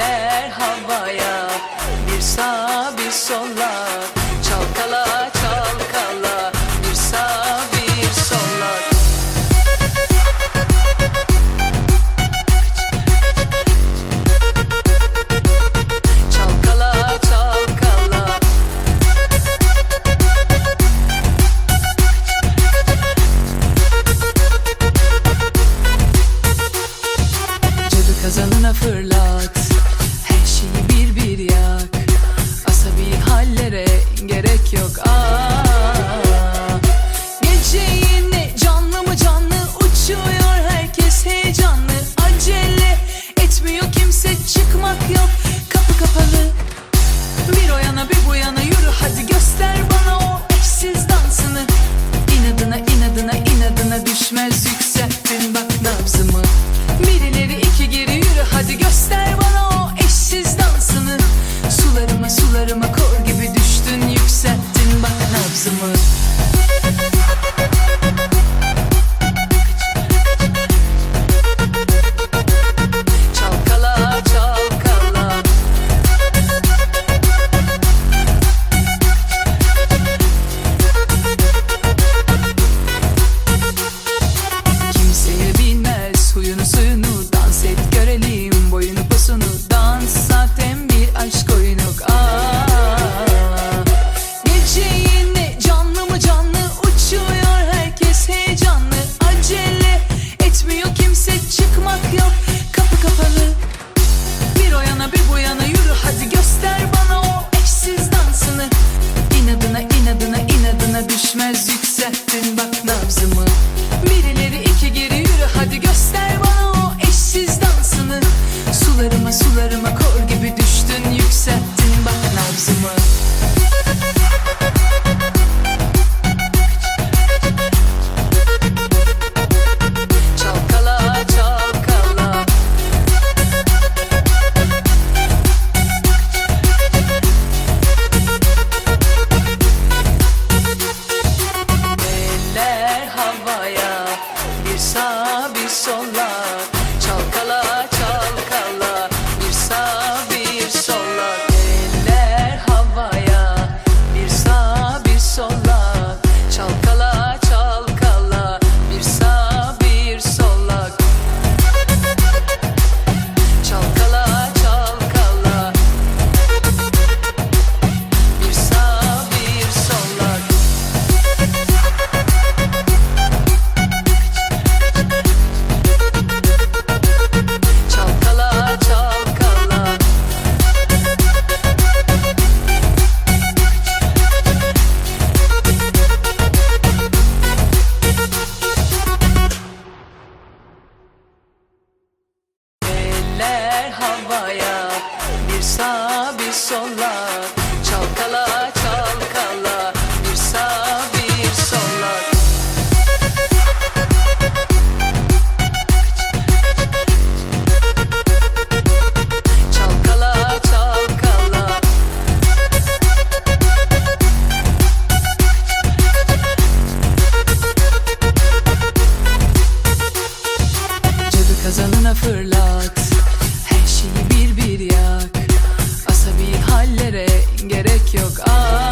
eller havaya Bir sağ bir sola bir yak. Asabi hallere gerek yok. Ah eller havaya Bir sağ bir sola Çalkala çalkala Bir sağ bir sola Çalkala çalkala. Cadı kazanına fırlat. up.